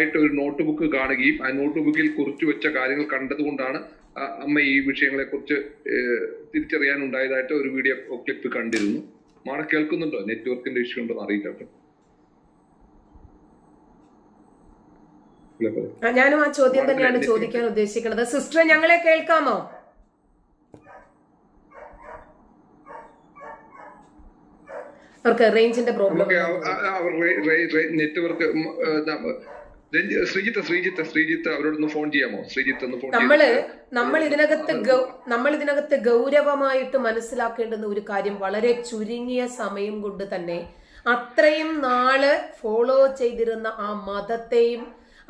ആയിട്ട് ഒരു note book കാണുകയും ആ നോട്ട് ബുക്കിൽ കുറിച്ചു വെച്ച കാര്യങ്ങൾ കണ്ടതുകൊണ്ടാണ് അമ്മ ഈ വിഷയങ്ങളെ കുറിച്ച് തിരിച്ചറിയാനുണ്ടായതായിട്ട് ഒരു വീഡിയോ ക്ലിപ്പ് കണ്ടിരുന്നു. മാഡം കേൾക്കുന്നുണ്ടോ? നെറ്റ്വർക്കിന്റെ ഇഷ്യൂ ഉണ്ടോ എന്ന് അറിയില്ല ഞാനും ആ ചോദ്യം തന്നെയാണ് ചോദിക്കാൻ ഉദ്ദേശിക്കുന്നത്. സിസ്റ്റർ ഞങ്ങളെ കേൾക്കാമോ? അവർക്ക് റേഞ്ചിന്റെ പ്രോബ്ലം നെറ്റ്വർക്ക് ശ്രീജിത്ത് ശ്രീജിത്ത് ശ്രീജിത്ത് അവരോടൊന്ന് ഫോൺ ചെയ്യാമോ? ശ്രീജിത്ത് ഒന്ന് ഫോൺ നമ്മൾ നമ്മൾ ഇതിനകത്ത് നമ്മൾ ഇതിനകത്ത് ഗൗരവമായിട്ട് മനസ്സിലാക്കേണ്ടുന്ന ഒരു കാര്യം വളരെ ചുരുങ്ങിയ സമയം കൊണ്ട് തന്നെ അത്രയും നാൾ ഫോളോ ചെയ്തിരുന്ന ആ മതത്തെയും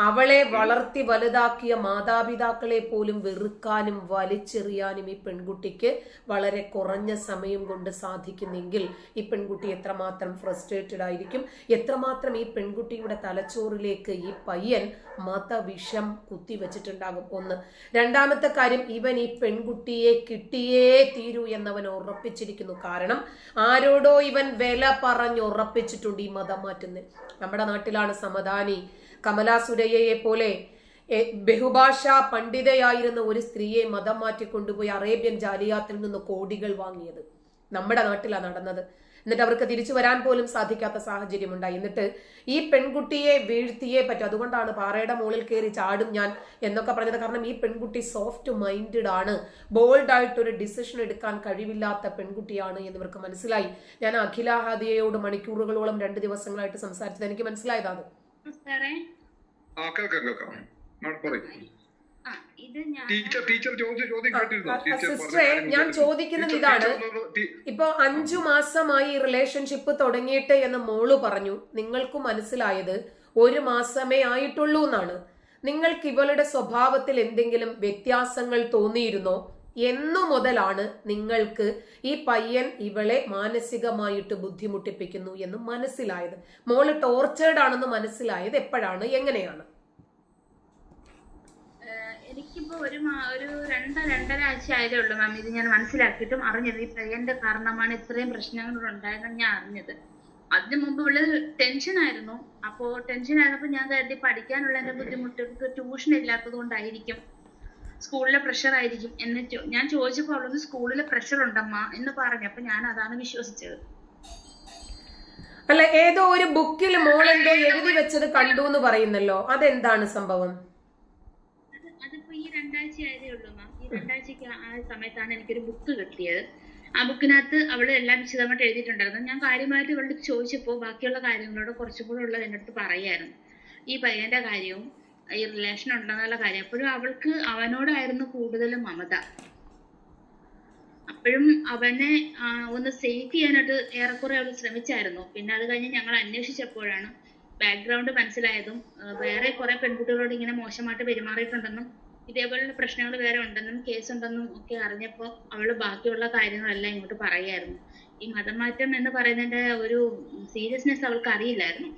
അവളെ വളർത്തി വലുതാക്കിയ മാതാപിതാക്കളെ പോലും വെറുക്കാനും വലിച്ചെറിയാനും ഈ പെൺകുട്ടിക്ക് വളരെ കുറഞ്ഞ സമയം കൊണ്ട് സാധിക്കുന്നെങ്കിൽ ഈ പെൺകുട്ടി എത്രമാത്രം ഫ്രസ്ട്രേറ്റഡ് ആയിരിക്കും. എത്രമാത്രം ഈ പെൺകുട്ടിയുടെ തലച്ചോറിലേക്ക് ഈ പയ്യൻ മതവിഷം കുത്തിവെച്ചിട്ടുണ്ടാകും ഒന്ന്. രണ്ടാമത്തെ കാര്യം ഇവൻ ഈ പെൺകുട്ടിയെ കിട്ടിയേ തീരൂ എന്നവൻ ഉറപ്പിച്ചിരിക്കുന്നു. കാരണം ആരോടോ ഇവൻ വില പറഞ്ഞുറപ്പിച്ചിട്ടുണ്ട് ഈ മതം മാറ്റുന്നത് നമ്മുടെ നാട്ടിലാണ് സമദാനി കമലാ സുരയ്യയെ പോലെ ബഹുഭാഷ പണ്ഡിതയായിരുന്ന ഒരു സ്ത്രീയെ മതം മാറ്റി കൊണ്ടുപോയി അറേബ്യൻ ജാലിയാത്തിൽ നിന്ന് കോടികൾ വാങ്ങിയത്. നമ്മുടെ നാട്ടിലാണ് നടന്നത്. എന്നിട്ട് അവർക്ക് തിരിച്ചു വരാൻ പോലും സാധിക്കാത്ത സാഹചര്യം ഉണ്ടായി എന്നിട്ട് ഈ പെൺകുട്ടിയെ വീഴ്ത്തിയേ പറ്റും. അതുകൊണ്ടാണ് പാറയുടെ മുകളിൽ കയറി ചാടും ഞാൻ എന്നൊക്കെ പറഞ്ഞത്. കാരണം ഈ പെൺകുട്ടി സോഫ്റ്റ് മൈൻഡഡ് ആണ്. ബോൾഡ് ആയിട്ടൊരു ഡിസിഷൻ എടുക്കാൻ കഴിവില്ലാത്ത പെൺകുട്ടിയാണ് എന്ന് ഇവർക്ക് മനസ്സിലായി. ഞാൻ അഖില ഹാദിയയോട് മണിക്കൂറുകളോളം രണ്ട് ദിവസങ്ങളായിട്ട് സംസാരിച്ചത്. എനിക്ക് മനസ്സിലായതാണ് സിസ്റ്ററെ, ഞാൻ ചോദിക്കുന്നത് ഇതാണ്. ഇപ്പൊ അഞ്ചു മാസമായി റിലേഷൻഷിപ്പ് തുടങ്ങിയിട്ട് എന്ന് മോൾ പറഞ്ഞു. നിങ്ങൾക്ക് മനസ്സിലായത് ഒരു മാസമേ ആയിട്ടുള്ളൂ എന്നാണ് നിങ്ങൾക്ക് ഇവളുടെ സ്വഭാവത്തിൽ എന്തെങ്കിലും വ്യത്യാസങ്ങൾ തോന്നിയിരുന്നോ? എന്നു മുതലാണ് നിങ്ങൾക്ക് ഈ പയ്യൻ ഇവളെ മാനസികമായിട്ട് ബുദ്ധിമുട്ടിപ്പിക്കുന്നു എന്ന് മനസ്സിലായത്. മോൾ ടോർച്ചേർഡ് ആണെന്ന് മനസ്സിലായത് എപ്പോഴാണ്? എങ്ങനെയാണ്? എനിക്കിപ്പോ ഒരു ഒരു രണ്ട രണ്ടര ആഴ്ച ആയതേ ഉള്ളൂ മാം. ഇത് ഞാൻ മനസ്സിലാക്കിയിട്ടും അറിഞ്ഞത്. ഈ പയ്യന്റെ കാരണമാണ് ഇത്രയും പ്രശ്നങ്ങൾ ഉണ്ടായതെന്ന് ഞാൻ അറിഞ്ഞത്. അതിനു മുമ്പ് ഉള്ളത് ടെൻഷൻ ആയിരുന്നു. അപ്പോ ടെൻഷൻ ആയിരുന്നപ്പോ ഞാൻ കരുതി പഠിക്കാനുള്ള എന്റെ ബുദ്ധിമുട്ട്. ട്യൂഷൻ ഇല്ലാത്തത് കൊണ്ടായിരിക്കും. സ്കൂളിലെ പ്രഷർ ആയിരിക്കും. എന്ന് ഞാൻ ചോദിച്ചപ്പോൾ അവളൊന്ന് സ്കൂളിലെ പ്രഷർ ഉണ്ടമ്മ എന്ന് പറഞ്ഞു. അപ്പൊ ഞാൻ അതാണ് വിശ്വസിച്ചത്. അല്ല ഏതോ ഒരു ബുക്കിൽ മോൾ എന്തോ എഴുതി വെച്ചത് കണ്ടു എന്ന് പറയുന്നല്ലോ. അതെന്താണ് സംഭവം? അത് അതിപ്പോ ഈ രണ്ടാഴ്ച ആയതേ ഉള്ളൂ മാം ഈ രണ്ടാഴ്ചക്ക് ആ സമയത്താണ് എനിക്കൊരു ബുക്ക് കിട്ടിയത്. ആ ബുക്കിനകത്ത് അവൾ എല്ലാം വിശദമായിട്ട് എഴുതിയിട്ടുണ്ടായിരുന്നു. ഞാൻ കാര്യമായിട്ട് ഇവളുടെ ചോദിച്ചപ്പോൾ ബാക്കിയുള്ള കാര്യങ്ങളോട് കുറച്ചും കൂടെ ഉള്ളത് എന്റെ അടുത്ത് പറയായിരുന്നു. ഈ പയ്യന്റെ കാര്യവും ഈ റിലേഷൻ ഉണ്ടെന്നുള്ള കാര്യം. അപ്പോഴും അവൾക്ക് അവനോടായിരുന്നു കൂടുതൽ മമത. അപ്പോഴും അവനെ ഒന്ന് സേഫ് ചെയ്യാനായിട്ട് ഏറെക്കുറെ അവൾ ശ്രമിച്ചായിരുന്നു. പിന്നെ അത് കഴിഞ്ഞ് ഞങ്ങൾ അന്വേഷിച്ചപ്പോഴാണ് ബാക്ക്ഗ്രൗണ്ട് മനസ്സിലായതും വേറെ കുറെ പെൺകുട്ടികളോട് ഇങ്ങനെ മോശമായിട്ട് പെരുമാറിയിട്ടുണ്ടെന്നും ഇതേപോലുള്ള പ്രശ്നങ്ങൾ വേറെ ഉണ്ടെന്നും കേസ് ഉണ്ടെന്നും ഒക്കെ അറിഞ്ഞപ്പോൾ അവൾ ബാക്കിയുള്ള കാര്യങ്ങളെല്ലാം ഇങ്ങോട്ട് പറയായിരുന്നു. ഈ മതമാറ്റം എന്ന് പറയുന്നതിന്റെ ഒരു സീരിയസ്നെസ് അവൾക്ക് അറിയില്ലായിരുന്നു.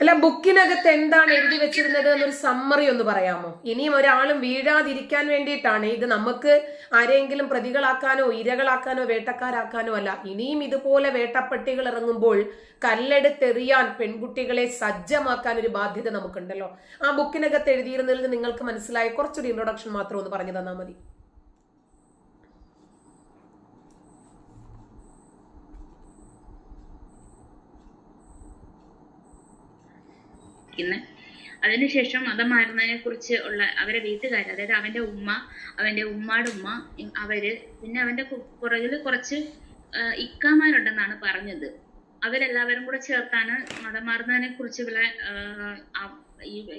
അല്ല ബുക്കിനകത്ത് എന്താണ് എഴുതി വെച്ചിരുന്നത് എന്നൊരു സമ്മറി ഒന്ന് പറയാമോ? ഇനിയും ഒരാളും വീഴാതിരിക്കാൻ വേണ്ടിയിട്ടാണ്. ഇത് നമുക്ക് ആരെങ്കിലും പ്രതികളാക്കാനോ ഇരകളാക്കാനോ വേട്ടക്കാരാക്കാനോ അല്ല. ഇനിയും ഇതുപോലെ വേട്ടപ്പട്ടികൾ ഇറങ്ങുമ്പോൾ കല്ലെടുത്തെറിയാൻ പെൺകുട്ടികളെ സജ്ജമാക്കാൻ ഒരു ബാധ്യത നമുക്കുണ്ടല്ലോ. ആ ബുക്കിനകത്ത് എഴുതിയിരുന്നതിൽ നിങ്ങൾക്ക് മനസ്സിലായ കുറച്ചൊരു ഇൻട്രൊഡക്ഷൻ മാത്രം ഒന്ന് പറഞ്ഞു തന്നാൽ മതി. ഇരിക്കുന്നത് അതിനുശേഷം മതം മാറുന്നതിനെ കുറിച്ച് ഉള്ള അവരെ വീട്ടുകാർ അതായത് അവന്റെ ഉമ്മ അവന്റെ ഉമ്മാടെ ഉമ്മ അവർ പിന്നെ അവന്റെ പുറകിൽ കുറച്ച് ഇക്കാമാരുണ്ടെന്നാണ് പറഞ്ഞത്. അവരെല്ലാവരും കൂടെ ചേർത്താണ് മതമാറുന്നതിനെ കുറിച്ച് ഇവളെ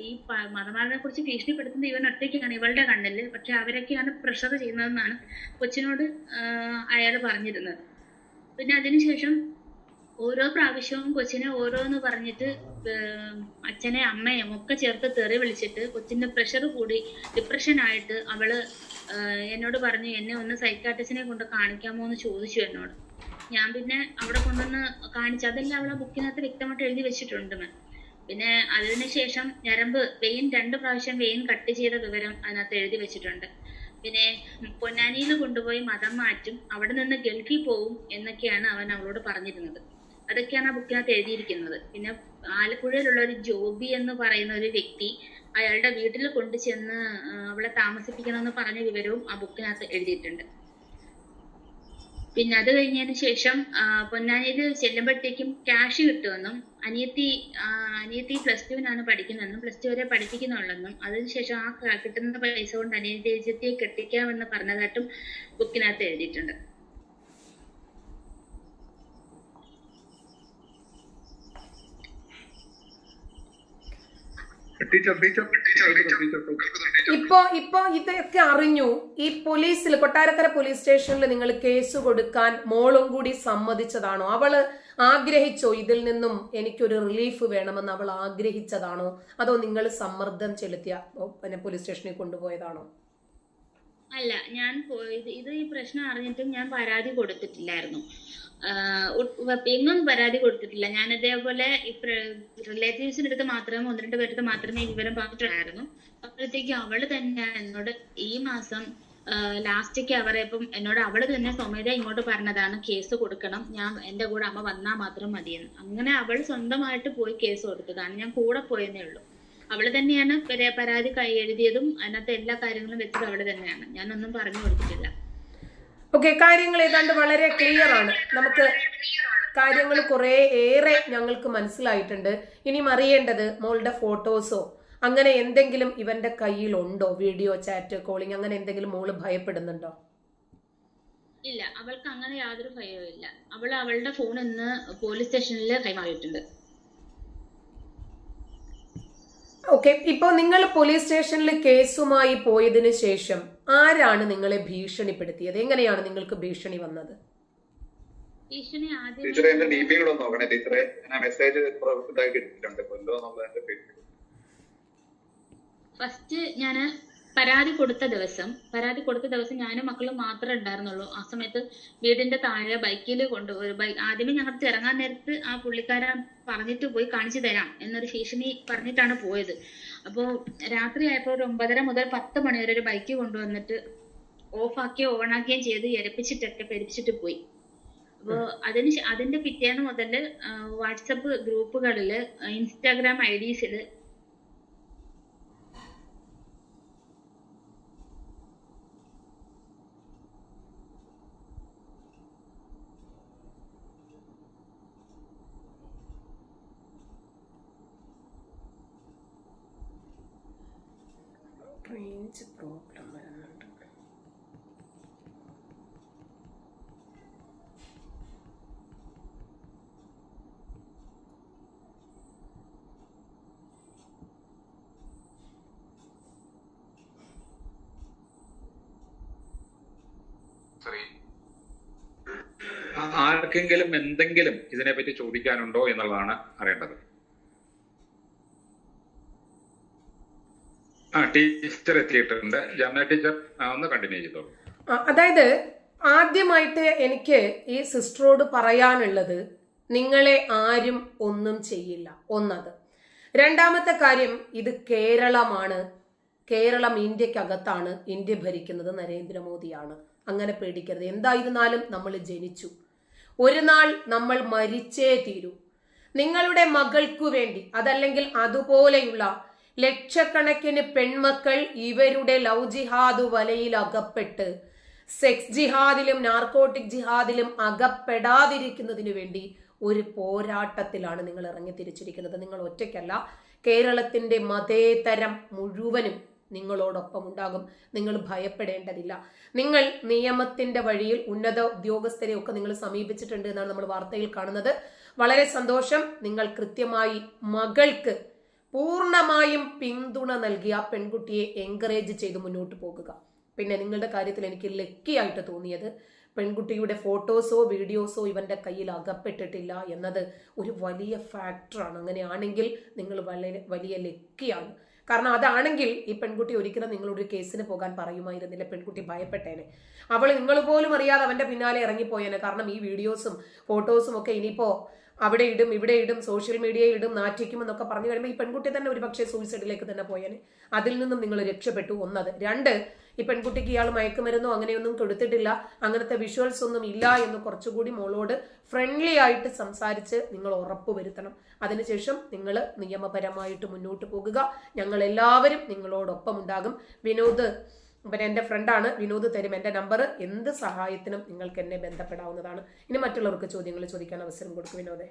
ഈ മതമാറിനെ കുറിച്ച് ഭീഷണിപ്പെടുത്തുന്ന ഇവൻ ഒറ്റയ്ക്കാണ് ഇവളുടെ കണ്ണിൽ. പക്ഷെ അവരൊക്കെയാണ് പ്രഷർ ചെയ്യുന്നതെന്നാണ് കൊച്ചിനോട് അയാൾ പറഞ്ഞിരുന്നത്. പിന്നെ അതിനുശേഷം ഓരോ പ്രാവശ്യവും കൊച്ചിനെ ഓരോന്ന് പറഞ്ഞിട്ട് അച്ഛനെ അമ്മയും ഒക്കെ ചേർത്ത് തെറി വിളിച്ചിട്ട് കൊച്ചിന്റെ പ്രഷർ കൂടി ഡിപ്രഷൻ ആയിട്ട് അവൾ എന്നോട് പറഞ്ഞു എന്നെ ഒന്ന് സൈക്കാട്രിസ്റ്റിനെ കൊണ്ട് കാണിക്കാമോ എന്ന് ചോദിച്ചു എന്നോട്. ഞാൻ പിന്നെ അവിടെ കൊണ്ടുവന്ന് കാണിച്ചു. അതെല്ലാം അവളെ ബുക്കിനകത്ത് വ്യക്തമായിട്ട് എഴുതി വെച്ചിട്ടുണ്ട് മാം പിന്നെ അതിനുശേഷം ഞരമ്പ് വെയിൻ രണ്ട് പ്രാവശ്യം വെയിൻ കട്ട് ചെയ്ത വിവരം അതിനകത്ത് എഴുതി വെച്ചിട്ടുണ്ട്. പിന്നെ പൊന്നാനിയിൽ കൊണ്ടുപോയി മതം മാറ്റും അവിടെ നിന്ന് ഗൾഫിൽ പോവും എന്നൊക്കെയാണ് അവൻ അവളോട് പറഞ്ഞിരുന്നത്. അതൊക്കെയാണ് ആ ബുക്കിനകത്ത് എഴുതിയിരിക്കുന്നത്. പിന്നെ ആലപ്പുഴയിലുള്ള ഒരു ജോബി എന്ന് പറയുന്ന ഒരു വ്യക്തി അയാളുടെ വീട്ടിൽ കൊണ്ടു ചെന്ന് ആ, അവളെ താമസിപ്പിക്കണമെന്ന് പറഞ്ഞ വിവരവും ആ ബുക്കിനകത്ത് എഴുതിയിട്ടുണ്ട്. പിന്നെ അത് കഴിഞ്ഞതിന് ശേഷം പൊന്നാനിയിൽ ചെല്ലുമ്പോഴത്തേക്കും ക്യാഷ് കിട്ടുമെന്നും അനിയത്തി അനിയത്തി പ്ലസ് ടുവിനാണ് പഠിക്കുന്നതെന്നും പ്ലസ് ടു വരെ പഠിപ്പിക്കുന്നുള്ളെന്നും അതിനുശേഷം ആ കിട്ടുന്ന പൈസ കൊണ്ട് അനിയത്തിയെ കെട്ടിക്കാമെന്ന് പറഞ്ഞതായിട്ടും ബുക്കിനകത്ത് എഴുതിയിട്ടുണ്ട് ടീച്ചർ ടീച്ചർ ടീച്ചർ ടീച്ചർ ഇപ്പോ ഇപ്പോ ഇതൊക്കെ അറിഞ്ഞു. ഈ പോലീസിൽ കൊട്ടാരക്കര പോലീസ് സ്റ്റേഷനിൽ നിങ്ങൾ കേസ് കൊടുക്കാൻ മോളും കൂടി സമ്മതിച്ചതാണോ? അവൾ ആഗ്രഹിച്ചോ ഇതിൽ നിന്നും എനിക്കൊരു റിലീഫ് വേണമെന്ന് അവൾ ആഗ്രഹിച്ചതാണോ? അതോ നിങ്ങൾ സമ്മർദ്ദം ചെലുത്തിയ പിന്നെ പോലീസ് സ്റ്റേഷനിൽ കൊണ്ടുപോയതാണോ? അല്ല ഞാൻ പോയത് ഇത് ഈ പ്രശ്നം അറിഞ്ഞിട്ടും ഞാൻ പരാതി കൊടുത്തിട്ടില്ലായിരുന്നു. എങ്ങും പരാതി കൊടുത്തിട്ടില്ല. ഞാൻ ഇതേപോലെ റിലേറ്റീവ്സിന്റെ അടുത്ത് മാത്രമേ ഒന്ന് രണ്ട് പേരുടെ മാത്രമേ വിവരം പറഞ്ഞിട്ടുണ്ടായിരുന്നു അപ്പോഴത്തേക്ക് അവൾ തന്നെ എന്നോട് ഈ മാസം ലാസ്റ്റേക്ക് അവരെപ്പം എന്നോട് അവൾ തന്നെ സ്വമേത ഇങ്ങോട്ട് പറഞ്ഞതാണ് കേസ് കൊടുക്കണം. ഞാൻ എന്റെ കൂടെ അമ്മ വന്നാൽ മാത്രം മതിയെന്ന്. അങ്ങനെ അവൾ സ്വന്തമായിട്ട് പോയി കേസ് കൊടുത്തതാണ്. ഞാൻ കൂടെ പോയെന്നേ ഉള്ളൂ. അവൾ തന്നെയാണ് പരാ- പരാതി കൈ എഴുതിയതും അതിനകത്ത് എല്ലാ കാര്യങ്ങളും വെച്ചത് അവൾ തന്നെയാണ്. ഞാനൊന്നും പറഞ്ഞു കൊടുത്തിട്ടില്ല. ഓക്കെ കാര്യങ്ങൾ ഏതാണ്ട് വളരെ ക്ലിയർ ആണ്. നമുക്ക് കാര്യങ്ങൾ കുറെ ഏറെ ഞങ്ങൾക്ക് മനസ്സിലായിട്ടുണ്ട്. ഇനി അറിയേണ്ടത് മോളുടെ ഫോട്ടോസോ അങ്ങനെ എന്തെങ്കിലും ഇവന്റെ കയ്യിൽ ഉണ്ടോ വീഡിയോ ചാറ്റ് കോളിംഗ് അങ്ങനെ എന്തെങ്കിലും മോൾ ഭയപ്പെടുന്നുണ്ടോ? ഇല്ല അവൾക്ക് അങ്ങനെ യാതൊരു ഭയവും ഇല്ല അവൾ അവളുടെ ഫോൺ ഇന്ന് പോലീസ് സ്റ്റേഷനിൽ കൈമാറിയിട്ടുണ്ട്. ഓക്കെ ഇപ്പോൾ നിങ്ങൾ പോലീസ് സ്റ്റേഷനിൽ കേസുമായി പോയതിനു ശേഷം ആരാണ് നിങ്ങളെ ഭീഷണിപ്പെടുത്തിയത്? എങ്ങനെയാണ് നിങ്ങൾക്ക് ഭീഷണി വന്നത്? ടീച്ചറെ എന്റെ ഡി പി കൂടെ നോക്കണേ ടീച്ചറെ. ഞാൻ മെസ്സേജ് ഇതാക്കി ഇട്ടിട്ടുണ്ട്. കൊല്ലോ എന്നുള്ളതിന്റെ പേര് ഫസ്റ്റ് ഞാൻ പരാതി കൊടുത്ത ദിവസം പരാതി കൊടുത്ത ദിവസം ഞാനും മക്കളും മാത്രമേ ഉണ്ടായിരുന്നുള്ളൂ. ആ സമയത്ത് വീടിന്റെ താഴെ ബൈക്കിൽ കൊണ്ടുപോയി ബൈക്ക് ആദ്യമേ ഞങ്ങൾക്ക് ഇറങ്ങാൻ നേരത്ത് ആ പുള്ളിക്കാരൻ പറഞ്ഞിട്ട് പോയി കാണിച്ചു തരാം എന്നൊരു ഭീഷണി പറഞ്ഞിട്ടാണ് പോയത്. അപ്പോൾ രാത്രി ആയപ്പോൾ ഒരു ഒമ്പതര മുതൽ പത്ത് മണി വരെ ഒരു ബൈക്ക് കൊണ്ടുവന്നിട്ട് ഓഫാക്കുകയോ ഓണാക്കുകയും ചെയ്ത് എരപ്പിച്ചിട്ടൊക്കെ പെരിപ്പിച്ചിട്ട് പോയി. അപ്പോൾ അതിന് അതിന്റെ പിറ്റേന്ന് മുതൽ വാട്സപ്പ് ഗ്രൂപ്പുകളിൽ ഇൻസ്റ്റാഗ്രാം ഐ ഡീസിൽ ആ- ആർക്കെങ്കിലും എന്തെങ്കിലും ഇതിനെ ഇതിനെപ്പറ്റി ചോദിക്കാനുണ്ടോ എന്നുള്ളതാണ് അറിയേണ്ടത്. ആ ടീച്ചർ എത്തിയിട്ടുണ്ട്. ജമുന ടീച്ചർ ഒന്ന് കണ്ടിന്യൂ ചെയ്തോളൂ. അതായത് ആദ്യമായിട്ട് എനിക്ക് ഈ സിസ്റ്ററോട് പറയാനുള്ളത് നിങ്ങളെ ആരും ഒന്നും ചെയ്യില്ല. ഒന്നത്. രണ്ടാമത്തെ കാര്യം ഇത് കേരളമാണ്. കേരളം ഇന്ത്യക്കകത്താണ് ഇന്ത്യ ഭരിക്കുന്നത് നരേന്ദ്രമോദിയാണ്. അങ്ങനെ പേടിക്കരുത്. എന്തായിരുന്നാലും നമ്മൾ ജനിച്ചു. ഒരു നാൾ നമ്മൾ മരിച്ചേ തീരൂ. നിങ്ങളുടെ മകൾക്കു വേണ്ടി അതല്ലെങ്കിൽ അതുപോലെയുള്ള ലക്ഷക്കണക്കിന് പെൺമക്കൾ ഇവരുടെ ലവ് ജിഹാദ് വലയിൽ അകപ്പെട്ട് സെക്സ് ജിഹാദിലും നാർക്കോട്ടിക് ജിഹാദിലും അകപ്പെടാതിരിക്കുന്നതിനു വേണ്ടി ഒരു പോരാട്ടത്തിലാണ് നിങ്ങൾ ഇറങ്ങി തിരിച്ചിരിക്കുന്നത് നിങ്ങൾ ഒറ്റയ്ക്കല്ല. കേരളത്തിന്റെ മതേതരം മുഴുവനും നിങ്ങളോടൊപ്പം ഉണ്ടാകും നിങ്ങൾ ഭയപ്പെടേണ്ടതില്ല. നിങ്ങൾ നിയമത്തിന്റെ വഴിയിൽ ഉന്നത ഉദ്യോഗസ്ഥരെ ഒക്കെ നിങ്ങൾ സമീപിച്ചിട്ടുണ്ട് എന്നാണ് നമ്മൾ വാർത്തയിൽ കാണുന്നത്. വളരെ സന്തോഷം. നിങ്ങൾ കൃത്യമായി മകൾക്ക് പൂർണമായും പിന്തുണ നൽകി ആ പെൺകുട്ടിയെ എൻകറേജ് ചെയ്ത് മുന്നോട്ട് പോകുക. പിന്നെ നിങ്ങളുടെ കാര്യത്തിൽ എനിക്ക് ലക്കി ലക്കിയായിട്ട് തോന്നിയത് പെൺകുട്ടിയുടെ ഫോട്ടോസോ വീഡിയോസോ ഇവന്റെ കയ്യിൽ അകപ്പെട്ടിട്ടില്ല എന്നത് ഒരു വലിയ ഫാക്ടറാണ്. അങ്ങനെയാണെങ്കിൽ നിങ്ങൾ വളരെ വലിയ ലക്കിയാണ്. കാരണം അതാണെങ്കിൽ ഈ പെൺകുട്ടി ഒരിക്കലും ഒരു കേസിന് പോകാൻ പറയുമായിരുന്നില്ല. പെൺകുട്ടി ഭയപ്പെട്ടേനെ. അവൾ നിങ്ങൾ പോലും അറിയാതെ അവന്റെ പിന്നാലെ ഇറങ്ങിപ്പോയേനെ. കാരണം ഈ വീഡിയോസും ഫോട്ടോസും ഒക്കെ ഇനിയിപ്പോ അവിടെ ഇടും ഇവിടെ ഇടും സോഷ്യൽ മീഡിയയിൽ ഇടും നാറ്റിക്കും എന്നൊക്കെ പറഞ്ഞു കഴിയുമ്പോൾ ഈ പെൺകുട്ടി തന്നെ ഒരു പക്ഷേ സൂയിസൈഡിലേക്ക് തന്നെ പോയേനെ. അതിൽ നിന്നും നിങ്ങൾ രക്ഷപ്പെട്ടു ഒന്നത്. രണ്ട് ഈ പെൺകുട്ടിക്ക് ഇയാൾ മയക്കുമരുന്നോ അങ്ങനെയൊന്നും കൊടുത്തിട്ടില്ല. അങ്ങനത്തെ വിഷ്വൽസ് ഒന്നും ഇല്ല എന്ന് കുറച്ചുകൂടി മോളോട് ഫ്രണ്ട്ലി ആയിട്ട് സംസാരിച്ച് നിങ്ങൾ ഉറപ്പ് വരുത്തണം. അതിനുശേഷം നിങ്ങൾ നിയമപരമായിട്ട് മുന്നോട്ട് പോകുക. ഞങ്ങൾ എല്ലാവരും നിങ്ങളോടൊപ്പം ഉണ്ടാകും. വിനോദ് പിന്നെ എന്റെ ഫ്രണ്ടാണ് വിനോദ് തരും എന്റെ നമ്പർ എന്ത് സഹായത്തിനും നിങ്ങൾക്ക് എന്നെ ബന്ധപ്പെടാവുന്നതാണ്. ഇനി മറ്റുള്ളവർക്ക് ചോദ്യങ്ങൾ ചോദിക്കാൻ അവസരം കൊടുക്കും വിനോദേ.